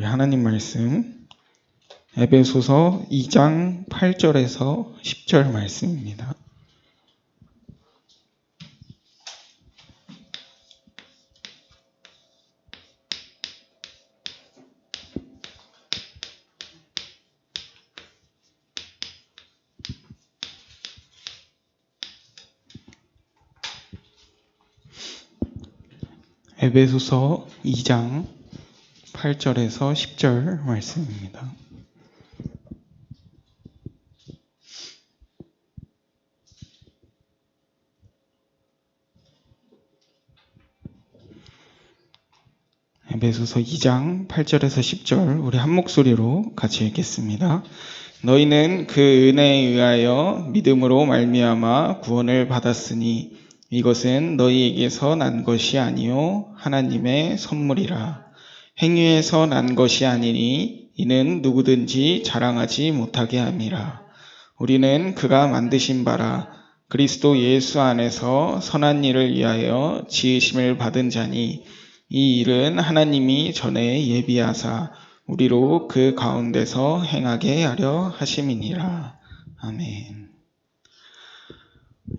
우리 하나님 말씀 에베소서 2장 8절에서 10절 말씀입니다. 에베소서 2장 8절에서 10절 말씀입니다. 에베소서 2장 8절에서 10절 우리 한 목소리로 같이 읽겠습니다. 너희는 그 은혜에 의하여 믿음으로 말미암아 구원을 받았으니 이것은 너희에게서 난 것이 아니요 하나님의 선물이라 행위에서 난 것이 아니니 이는 누구든지 자랑하지 못하게 함이라 우리는 그가 만드신 바라 그리스도 예수 안에서 선한 일을 위하여 지으심을 받은 자니 이 일은 하나님이 전에 예비하사 우리로 그 가운데서 행하게 하려 하심이니라. 아멘.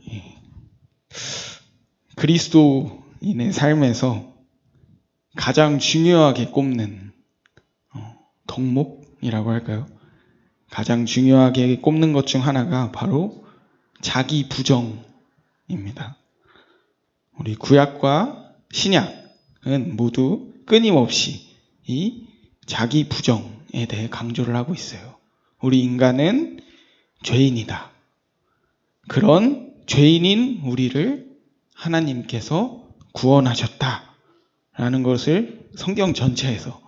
예. 그리스도인의 삶에서 가장 중요하게 꼽는 어, 덕목이라고 할까요? 가장 중요하게 꼽는 것 중 하나가 바로 자기 부정입니다. 우리 구약과 신약은 모두 끊임없이 이 자기 부정에 대해 강조를 하고 있어요. 우리 인간은 죄인이다. 그런 죄인인 우리를 하나님께서 구원하셨다. 라는 것을 성경 전체에서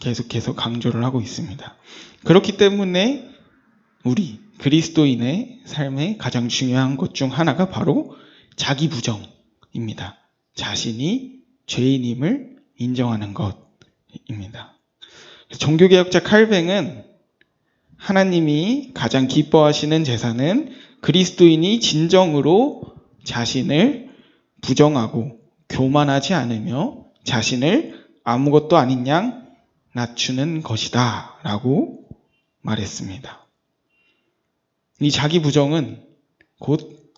계속해서 강조를 하고 있습니다. 그렇기 때문에 우리 그리스도인의 삶의 가장 중요한 것 중 하나가 바로 자기 부정입니다. 자신이 죄인임을 인정하는 것입니다. 종교개혁자 칼뱅은 하나님이 가장 기뻐하시는 제사는 그리스도인이 진정으로 자신을 부정하고 교만하지 않으며 자신을 아무것도 아닌 양 낮추는 것이다 라고 말했습니다. 이 자기 부정은 곧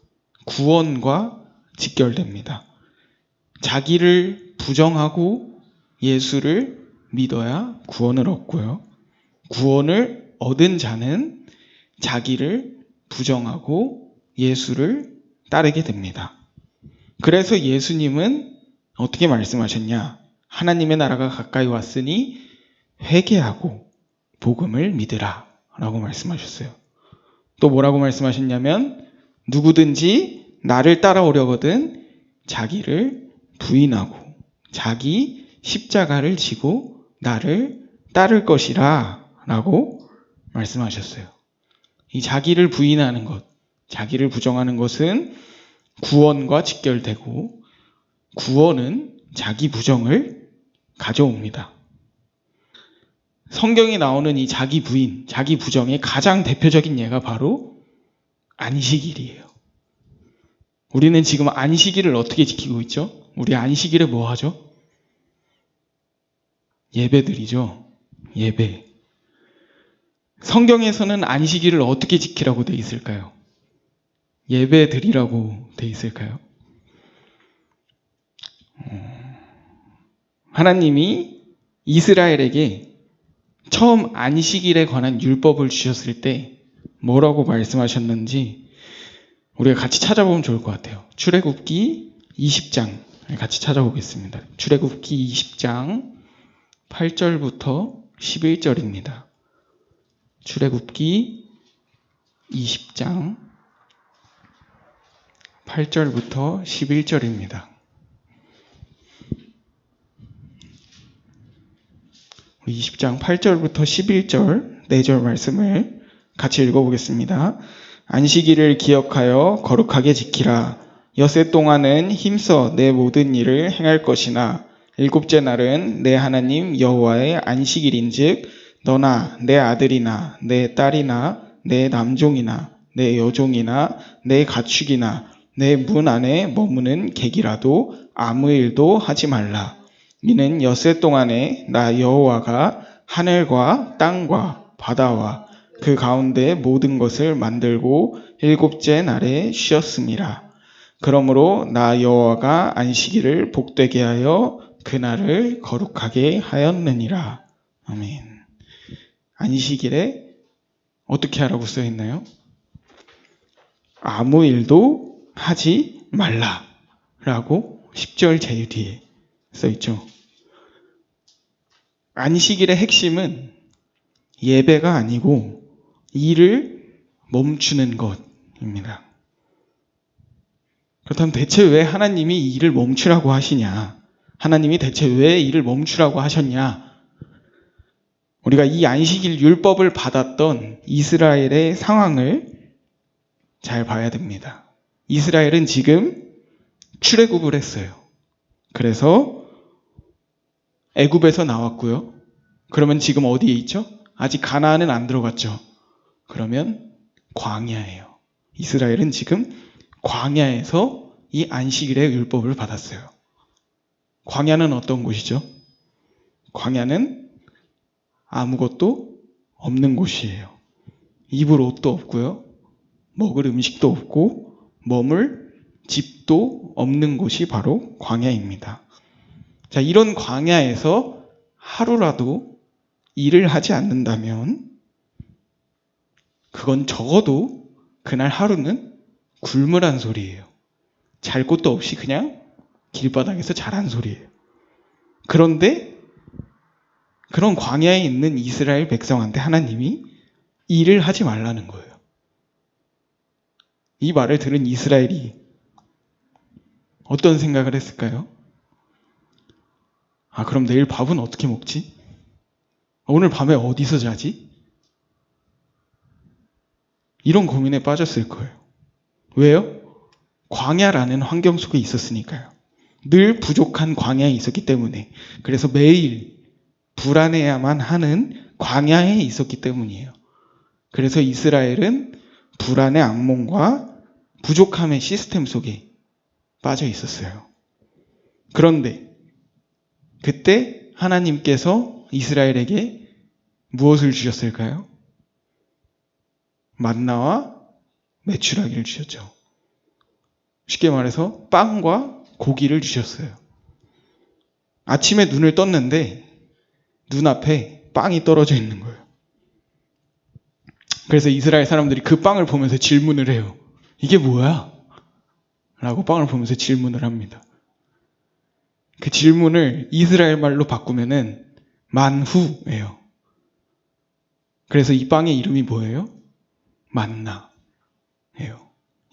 구원과 직결됩니다. 자기를 부정하고 예수를 믿어야 구원을 얻고요. 구원을 얻은 자는 자기를 부정하고 예수를 따르게 됩니다. 그래서 예수님은 어떻게 말씀하셨냐? 하나님의 나라가 가까이 왔으니 회개하고 복음을 믿으라 라고 말씀하셨어요. 또 뭐라고 말씀하셨냐면 누구든지 나를 따라오려거든 자기를 부인하고 자기 십자가를 지고 나를 따를 것이라 라고 말씀하셨어요. 이 자기를 부인하는 것, 자기를 부정하는 것은 구원과 직결되고 구원은 자기 부정을 가져옵니다. 성경에 나오는 이 자기 부인, 자기 부정의 가장 대표적인 예가 바로 안식일이에요. 우리는 지금 안식일을 어떻게 지키고 있죠? 우리 안식일에 뭐 하죠? 예배드리죠. 예배. 성경에서는 안식일을 어떻게 지키라고 돼 있을까요? 예배 드리라고 돼 있을까요? 어, 하나님이 이스라엘에게 처음 안식일에 관한 율법을 주셨을 때 뭐라고 말씀하셨는지 우리가 같이 찾아보면 좋을 것 같아요. 출애굽기 20장 같이 찾아보겠습니다. 출애굽기 20장 8절부터 11절입니다. 출애굽기 20장 8절부터 11절입니다. 우리 20장 8절부터 11절 4절 말씀을 같이 읽어보겠습니다. 안식일을 기억하여 거룩하게 지키라. 여세 동안은 힘써 내 모든 일을 행할 것이나 일곱째 날은 내 하나님 여호와의 안식일인즉 너나 내 아들이나 내 딸이나 내 남종이나 내 여종이나 내 가축이나 내 문 안에 머무는 객이라도 아무 일도 하지 말라. 이는 엿새 동안에 나 여호와가 하늘과 땅과 바다와 그 가운데 모든 것을 만들고 일곱째 날에 쉬었습니다. 그러므로 나 여호와가 안식일을 복되게 하여 그날을 거룩하게 하였느니라. 아멘. 안식일에 어떻게 하라고 써 있나요? 아무 일도 하지 말라. 라고 10절 제일 뒤에 써 있죠. 안식일의 핵심은 예배가 아니고 일을 멈추는 것입니다. 그렇다면 대체 왜 하나님이 일을 멈추라고 하시냐? 하나님이 대체 왜 일을 멈추라고 하셨냐? 우리가 이 안식일 율법을 받았던 이스라엘의 상황을 잘 봐야 됩니다. 이스라엘은 지금 출애굽을 했어요. 그래서 애굽에서 나왔고요. 그러면 지금 어디에 있죠? 아직 가나안은 안 들어갔죠. 그러면 광야예요. 이스라엘은 지금 광야에서 이 안식일의 율법을 받았어요. 광야는 어떤 곳이죠? 광야는 아무것도 없는 곳이에요. 입을 옷도 없고요. 먹을 음식도 없고 머물 집도 없는 곳이 바로 광야입니다. 자, 이런 광야에서 하루라도 일을 하지 않는다면 그건 적어도 그날 하루는 굶으란 소리예요. 잘 곳도 없이 그냥 길바닥에서 자란 소리예요. 그런데 그런 광야에 있는 이스라엘 백성한테 하나님이 일을 하지 말라는 거예요. 이 말을 들은 이스라엘이 어떤 생각을 했을까요? 아, 그럼 내일 밥은 어떻게 먹지? 오늘 밤에 어디서 자지? 이런 고민에 빠졌을 거예요. 왜요? 광야라는 환경 속에 있었으니까요. 늘 부족한 광야에 있었기 때문에. 그래서 매일 불안해야만 하는 광야에 있었기 때문이에요. 그래서 이스라엘은 불안의 악몽과 부족함의 시스템 속에 빠져 있었어요. 그런데 그때 하나님께서 이스라엘에게 무엇을 주셨을까요? 만나와 매출하기를 주셨죠. 쉽게 말해서 빵과 고기를 주셨어요. 아침에 눈을 떴는데 눈앞에 빵이 떨어져 있는 거예요. 그래서 이스라엘 사람들이 그 빵을 보면서 질문을 해요. 이게 뭐야? 라고 빵을 보면서 질문을 합니다. 그 질문을 이스라엘 말로 바꾸면은 만후예요. 그래서 이 빵의 이름이 뭐예요? 만나예요.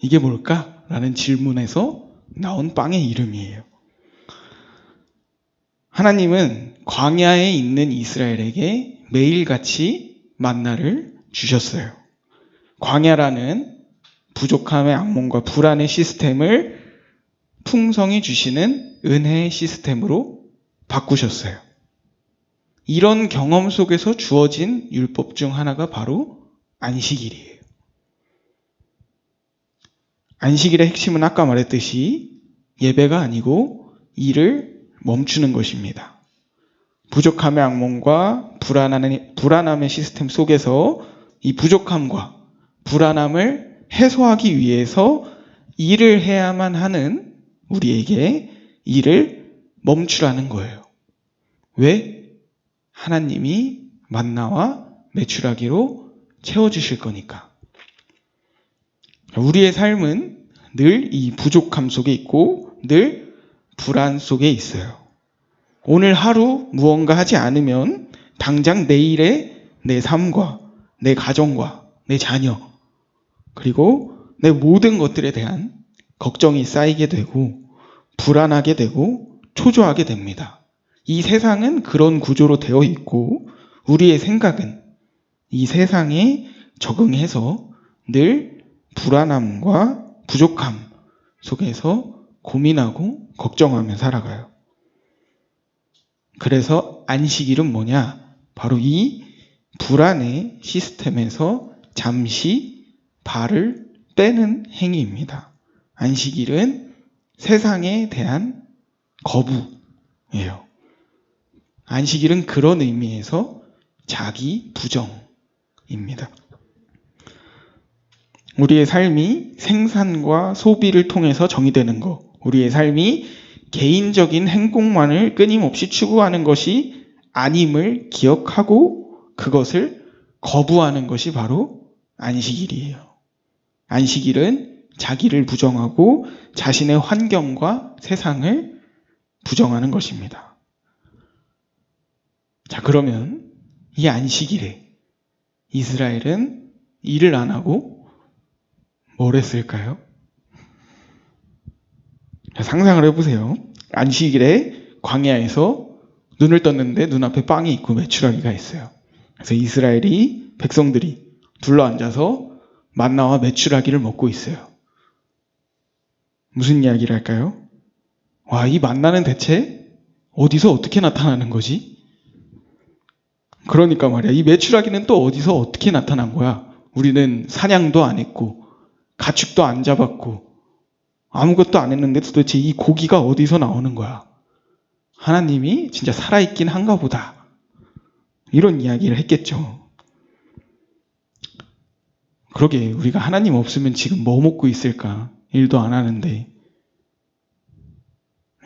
이게 뭘까? 라는 질문에서 나온 빵의 이름이에요. 하나님은 광야에 있는 이스라엘에게 매일같이 만나를 주셨어요. 광야라는 부족함의 악몽과 불안의 시스템을 풍성히 주시는 은혜의 시스템으로 바꾸셨어요. 이런 경험 속에서 주어진 율법 중 하나가 바로 안식일이에요. 안식일의 핵심은 아까 말했듯이 예배가 아니고 일을 멈추는 것입니다. 부족함의 악몽과 불안함의, 불안함의 시스템 속에서 이 부족함과 불안함을 해소하기 위해서 일을 해야만 하는 우리에게 일을 멈추라는 거예요. 왜? 하나님이 만나와 매출하기로 채워주실 거니까. 우리의 삶은 늘 이 부족함 속에 있고 늘 불안 속에 있어요. 오늘 하루 무언가 하지 않으면 당장 내일의 내 삶과 내 가정과 내 자녀 그리고 내 모든 것들에 대한 걱정이 쌓이게 되고 불안하게 되고 초조하게 됩니다. 이 세상은 그런 구조로 되어 있고 우리의 생각은 이 세상에 적응해서 늘 불안함과 부족함 속에서 고민하고 걱정하며 살아가요. 그래서 안식일은 뭐냐? 바로 이 불안의 시스템에서 잠시 발을 빼는 행위입니다. 안식일은 세상에 대한 거부예요. 안식일은 그런 의미에서 자기 부정입니다. 우리의 삶이 생산과 소비를 통해서 정의되는 것, 우리의 삶이 개인적인 행복만을 끊임없이 추구하는 것이 아님을 기억하고 그것을 거부하는 것이 바로 안식일이에요. 안식일은 자기를 부정하고 자신의 환경과 세상을 부정하는 것입니다. 자, 그러면 이 안식일에 이스라엘은 일을 안 하고 뭘 했을까요? 상상을 해보세요. 안식일에 광야에서 눈을 떴는데 눈앞에 빵이 있고 메추라기가 있어요. 그래서 이스라엘이 백성들이 둘러 앉아서 만나와 메추라기를 먹고 있어요. 무슨 이야기를 할까요? 와, 이 만나는 대체 어디서 어떻게 나타나는 거지? 그러니까 말이야. 이 메추라기는 또 어디서 어떻게 나타난 거야? 우리는 사냥도 안 했고, 가축도 안 잡았고, 아무것도 안 했는데 도대체 이 고기가 어디서 나오는 거야? 하나님이 진짜 살아있긴 한가 보다. 이런 이야기를 했겠죠. 그러게, 우리가 하나님 없으면 지금 뭐 먹고 있을까? 일도 안 하는데.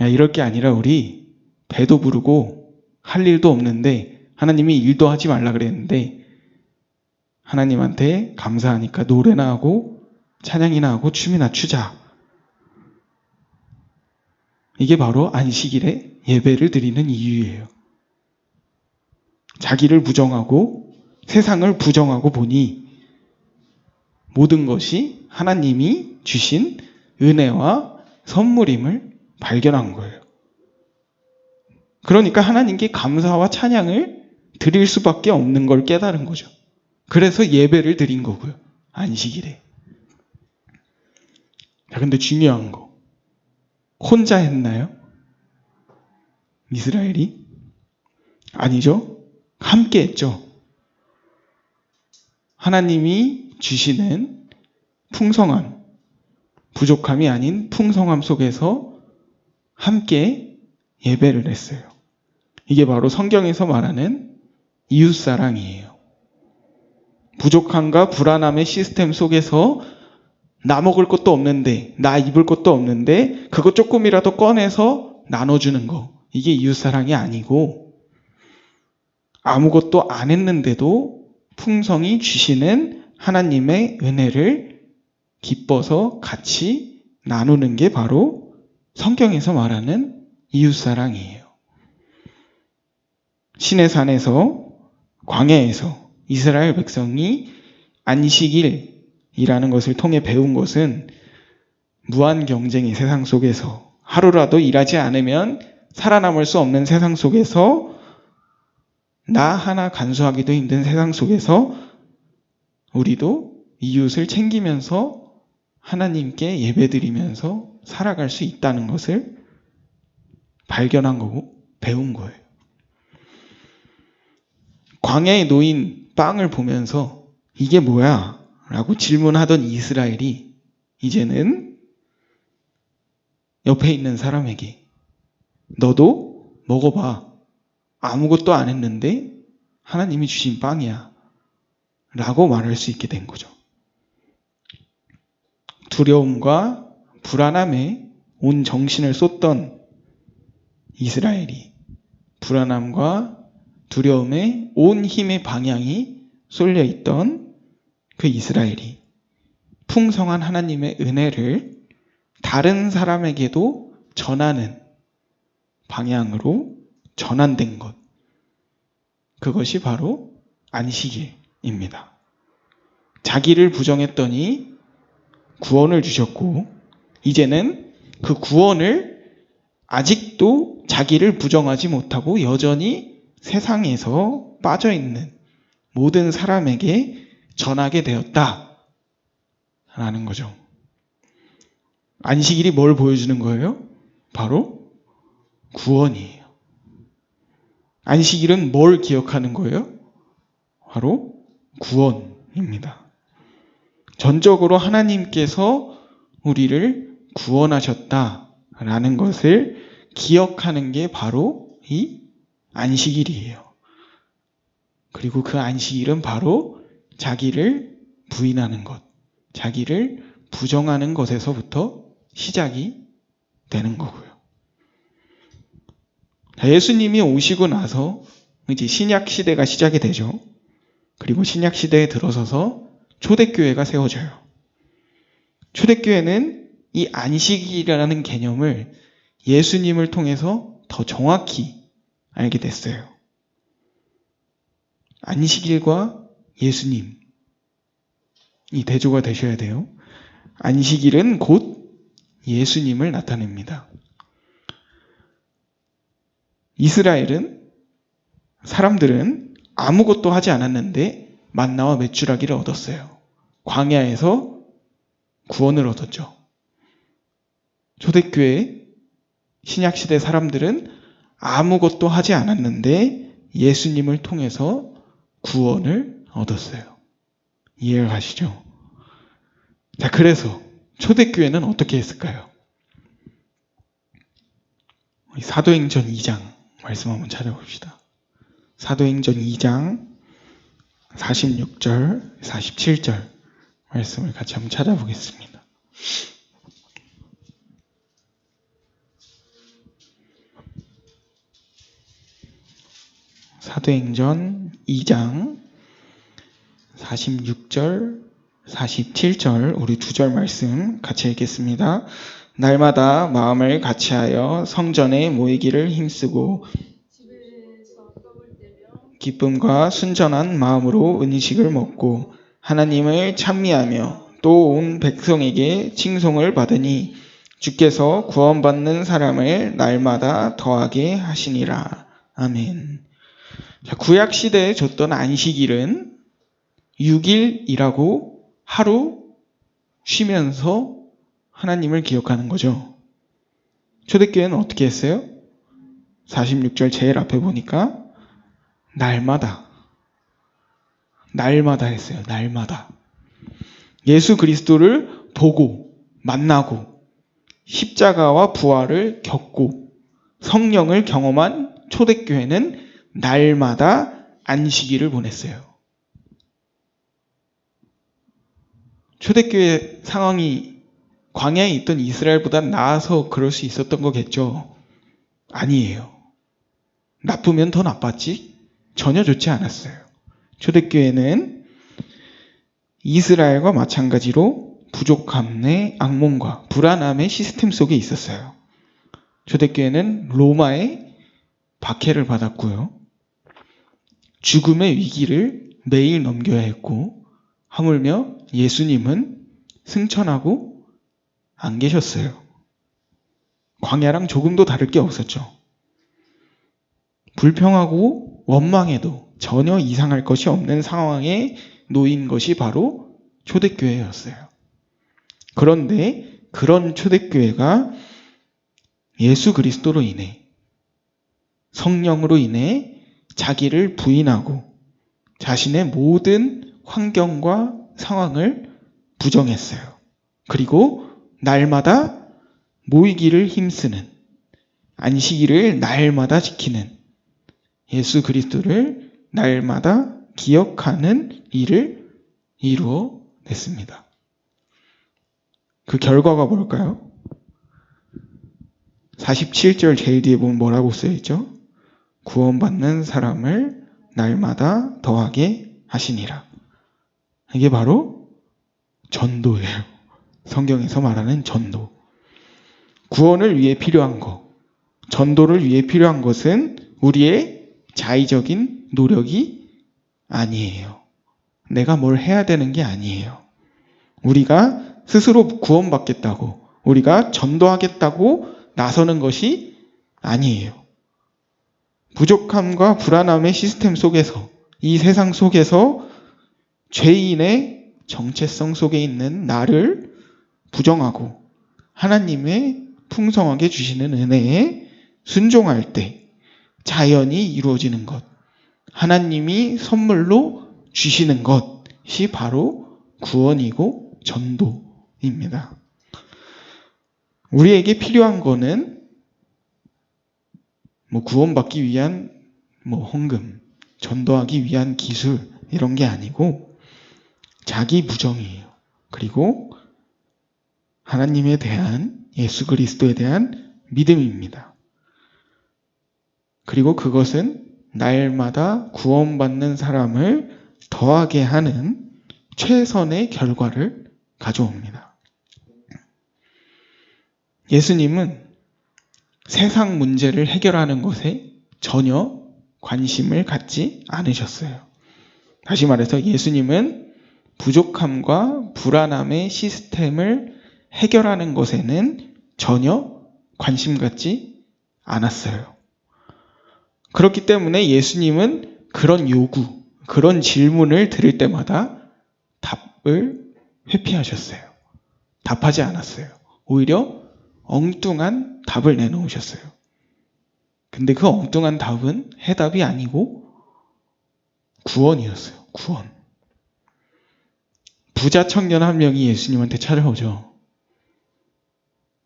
야, 이럴 게 아니라 우리 배도 부르고 할 일도 없는데 하나님이 일도 하지 말라 그랬는데 하나님한테 감사하니까 노래나 하고 찬양이나 하고 춤이나 추자. 이게 바로 안식일에 예배를 드리는 이유예요. 자기를 부정하고 세상을 부정하고 보니 모든 것이 하나님이 주신 은혜와 선물임을 발견한 거예요. 그러니까 하나님께 감사와 찬양을 드릴 수밖에 없는 걸 깨달은 거죠. 그래서 예배를 드린 거고요. 안식일에. 자, 근데 중요한 거. 혼자 했나요? 이스라엘이? 아니죠. 함께 했죠. 하나님이 주시는 풍성함, 부족함이 아닌 풍성함 속에서 함께 예배를 했어요. 이게 바로 성경에서 말하는 이웃사랑이에요. 부족함과 불안함의 시스템 속에서 나 먹을 것도 없는데, 나 입을 것도 없는데, 그거 조금이라도 꺼내서 나눠주는 거. 이게 이웃사랑이 아니고, 아무것도 안 했는데도 풍성이 주시는 하나님의 은혜를 기뻐서 같이 나누는 게 바로 성경에서 말하는 이웃사랑이에요. 신의 산에서 광야에서 이스라엘 백성이 안식일이라는 것을 통해 배운 것은 무한 경쟁의 세상 속에서 하루라도 일하지 않으면 살아남을 수 없는 세상 속에서 나 하나 간수하기도 힘든 세상 속에서 우리도 이웃을 챙기면서 하나님께 예배드리면서 살아갈 수 있다는 것을 발견한 거고 배운 거예요. 광야에 놓인 빵을 보면서 이게 뭐야? 라고 질문하던 이스라엘이 이제는 옆에 있는 사람에게 너도 먹어봐. 아무것도 안 했는데 하나님이 주신 빵이야. 라고 말할 수 있게 된 거죠. 두려움과 불안함에 온 정신을 쏟던 이스라엘이 불안함과 두려움에 온 힘의 방향이 쏠려 있던 그 이스라엘이 풍성한 하나님의 은혜를 다른 사람에게도 전하는 방향으로 전환된 것. 그것이 바로 안식일입니다. 자기를 부정했더니 구원을 주셨고, 이제는 그 구원을 아직도 자기를 부정하지 못하고 여전히 세상에서 빠져 있는 모든 사람에게 전하게 되었다. 라는 거죠. 안식일이 뭘 보여주는 거예요? 바로 구원이에요. 안식일은 뭘 기억하는 거예요? 바로 구원입니다. 전적으로 하나님께서 우리를 구원하셨다라는 것을 기억하는 게 바로 이 안식일이에요. 그리고 그 안식일은 바로 자기를 부인하는 것, 자기를 부정하는 것에서부터 시작이 되는 거고요. 자, 예수님이 오시고 나서 이제 신약 시대가 시작이 되죠. 그리고 신약 시대에 들어서서 초대교회가 세워져요. 초대교회는 이 안식이라는 개념을 예수님을 통해서 더 정확히 알게 됐어요. 안식일과 예수님, 이 대조가 되셔야 돼요. 안식일은 곧 예수님을 나타냅니다. 이스라엘은 사람들은 아무것도 하지 않았는데 만나와 메추라기를 얻었어요. 광야에서 구원을 얻었죠. 초대교회 신약시대 사람들은 아무것도 하지 않았는데 예수님을 통해서 구원을 얻었어요. 이해가 가시죠? 자, 그래서 초대교회는 어떻게 했을까요? 사도행전 2장 말씀 한번 찾아봅시다. 사도행전 2장 46절, 47절 말씀을 같이 한번 찾아보겠습니다. 사도행전 2장 46절, 47절 우리 두 절 말씀 같이 읽겠습니다. 날마다 마음을 같이하여 성전에 모이기를 힘쓰고 기쁨과 순전한 마음으로 은식을 먹고 하나님을 찬미하며 또 온 백성에게 칭송을 받으니 주께서 구원받는 사람을 날마다 더하게 하시니라. 아멘. 자, 구약 시대에 줬던 안식일은 6일이라고 하루 쉬면서 하나님을 기억하는 거죠. 초대교회는 어떻게 했어요? 46절 제일 앞에 보니까 날마다 날마다 했어요. 날마다. 예수 그리스도를 보고 만나고 십자가와 부활을 겪고 성령을 경험한 초대교회는 날마다 안식일을 보냈어요. 초대교회 상황이 광야에 있던 이스라엘보다 나아서 그럴 수 있었던 거겠죠? 아니에요. 나쁘면 더 나빴지? 전혀 좋지 않았어요. 초대교회는 이스라엘과 마찬가지로 부족함의 악몽과 불안함의 시스템 속에 있었어요. 초대교회는 로마의 박해를 받았고요. 죽음의 위기를 매일 넘겨야 했고, 하물며 예수님은 승천하고 안 계셨어요. 광야랑 조금도 다를 게 없었죠. 불평하고 원망해도 전혀 이상할 것이 없는 상황에 놓인 것이 바로 초대교회였어요. 그런데 그런 초대교회가 예수 그리스도로 인해 성령으로 인해 자기를 부인하고 자신의 모든 환경과 상황을 부정했어요. 그리고 날마다 모이기를 힘쓰는 안식일을 날마다 지키는 예수 그리스도를 날마다 기억하는 일을 이루어 냈습니다. 그 결과가 뭘까요? 47절 제일 뒤에 보면 뭐라고 써있죠? 구원받는 사람을 날마다 더하게 하시니라. 이게 바로 전도예요. 성경에서 말하는 전도. 구원을 위해 필요한 것, 전도를 위해 필요한 것은 우리의 자의적인 노력이 아니에요. 내가 뭘 해야 되는 게 아니에요. 우리가 스스로 구원받겠다고, 우리가 전도하겠다고 나서는 것이 아니에요. 부족함과 불안함의 시스템 속에서, 이 세상 속에서 죄인의 정체성 속에 있는 나를 부정하고 하나님의 풍성하게 주시는 은혜에 순종할 때 자연이 이루어지는 것, 하나님이 선물로 주시는 것이 바로 구원이고 전도입니다. 우리에게 필요한 거는 뭐 구원받기 위한 뭐 헌금, 전도하기 위한 기술 이런 게 아니고 자기 부정이에요. 그리고 하나님에 대한 예수 그리스도에 대한 믿음입니다. 그리고 그것은 날마다 구원받는 사람을 더하게 하는 최선의 결과를 가져옵니다. 예수님은 세상 문제를 해결하는 것에 전혀 관심을 갖지 않으셨어요. 다시 말해서 예수님은 부족함과 불안함의 시스템을 해결하는 것에는 전혀 관심 갖지 않았어요. 그렇기 때문에 예수님은 그런 요구, 그런 질문을 들을 때마다 답을 회피하셨어요. 답하지 않았어요. 오히려 엉뚱한 답을 내놓으셨어요. 근데 그 엉뚱한 답은 해답이 아니고 구원이었어요. 구원. 부자 청년 한 명이 예수님한테 찾아오죠.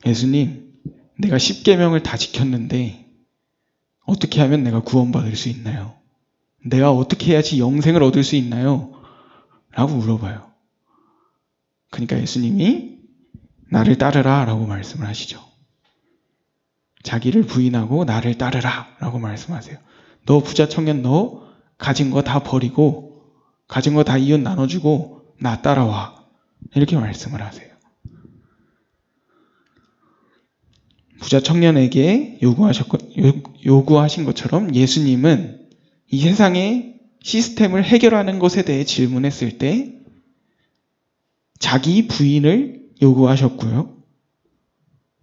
예수님, 내가 10계명을 다 지켰는데 어떻게 하면 내가 구원받을 수 있나요? 내가 어떻게 해야지 영생을 얻을 수 있나요? 라고 물어봐요. 그러니까 예수님이 나를 따르라 라고 말씀을 하시죠. 자기를 부인하고 나를 따르라 라고 말씀하세요. 너 부자 청년 너 가진 거 다 버리고 가진 거 다 이웃 나눠주고 나 따라와. 이렇게 말씀을 하세요. 부자 청년에게 요구하셨, 요구하신 것처럼 예수님은 이 세상의 시스템을 해결하는 것에 대해 질문했을 때 자기 부인을 요구하셨고요.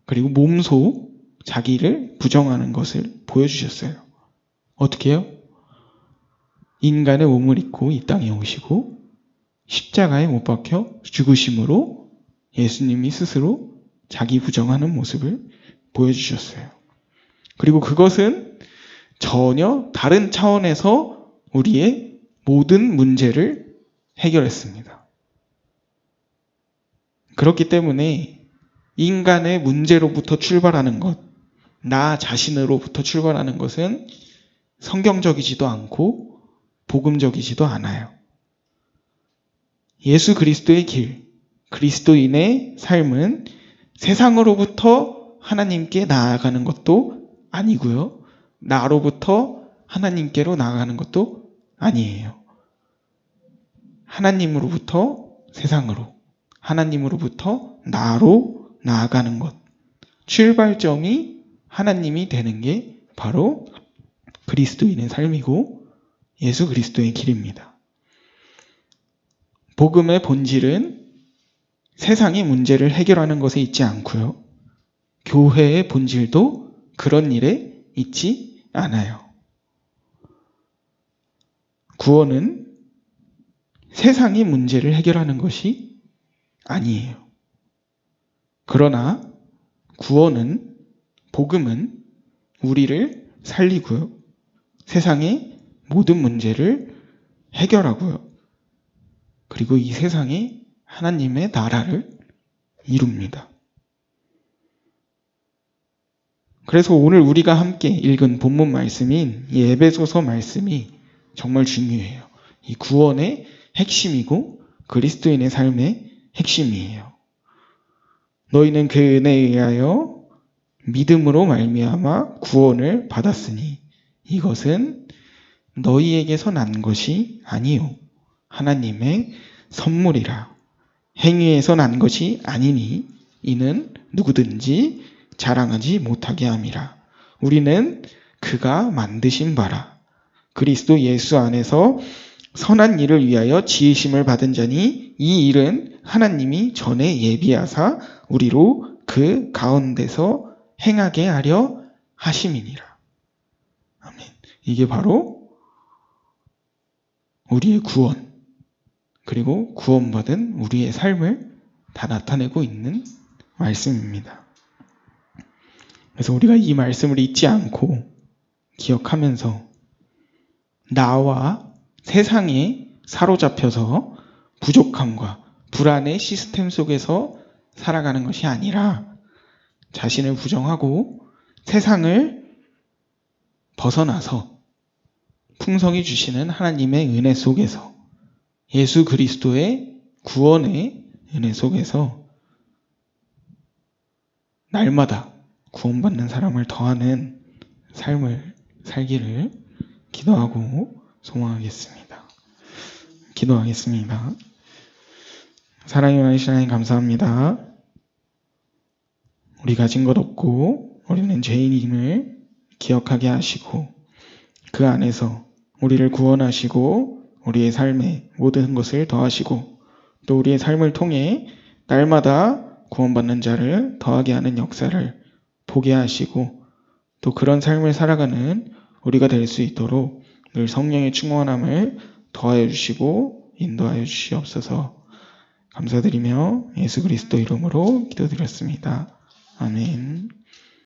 그리고 몸소 자기를 부정하는 것을 보여주셨어요. 어떻게 해요? 인간의 몸을 입고 이 땅에 오시고 십자가에 못 박혀 죽으심으로 예수님이 스스로 자기 부정하는 모습을 보여주셨어요. 그리고 그것은 전혀 다른 차원에서 우리의 모든 문제를 해결했습니다. 그렇기 때문에 인간의 문제로부터 출발하는 것, 나 자신으로부터 출발하는 것은 성경적이지도 않고 복음적이지도 않아요. 예수 그리스도의 길, 그리스도인의 삶은 세상으로부터 하나님께 나아가는 것도 아니고요. 나로부터 하나님께로 나아가는 것도 아니에요. 하나님으로부터 세상으로, 하나님으로부터 나로 나아가는 것. 출발점이 하나님이 되는 게 바로 그리스도인의 삶이고 예수 그리스도의 길입니다. 복음의 본질은 세상의 문제를 해결하는 것에 있지 않고요. 교회의 본질도 그런 일에 있지 않아요. 구원은 세상의 문제를 해결하는 것이 아니에요. 그러나 구원은 복음은 우리를 살리고요. 세상의 모든 문제를 해결하고요. 그리고 이 세상에 하나님의 나라를 이룹니다. 그래서 오늘 우리가 함께 읽은 본문 말씀인 이 에베소서 말씀이 정말 중요해요. 이 구원의 핵심이고 그리스도인의 삶의 핵심이에요. 너희는 그 은혜에 의하여 믿음으로 말미암아 구원을 받았으니 이것은 너희에게서 난 것이 아니요 하나님의 선물이라 행위에서 난 것이 아니니 이는 누구든지 자랑하지 못하게 함이라 우리는 그가 만드신 바라 그리스도 예수 안에서 선한 일을 위하여 지으심을 받은 자니 이 일은 하나님이 전에 예비하사 우리로 그 가운데서 행하게 하려 하심이니라. 아멘. 이게 바로 우리의 구원, 그리고 구원받은 우리의 삶을 다 나타내고 있는 말씀입니다. 그래서 우리가 이 말씀을 잊지 않고 기억하면서 나와 세상에 사로잡혀서 부족함과 불안의 시스템 속에서 살아가는 것이 아니라 자신을 부정하고 세상을 벗어나서 풍성히 주시는 하나님의 은혜 속에서 예수 그리스도의 구원의 은혜 속에서 날마다 구원받는 사람을 더하는 삶을 살기를 기도하고 소망하겠습니다. 기도하겠습니다. 사랑이 많으신 하나님 감사합니다. 우리 가진 것 없고 우리는 죄인임을 기억하게 하시고 그 안에서 우리를 구원하시고 우리의 삶에 모든 것을 더하시고 또 우리의 삶을 통해 날마다 구원받는 자를 더하게 하는 역사를 보게 하시고 또 그런 삶을 살아가는 우리가 될 수 있도록 늘 성령의 충만함을 더하여 주시고 인도하여 주시옵소서 감사드리며 예수 그리스도 이름으로 기도드렸습니다. 아멘.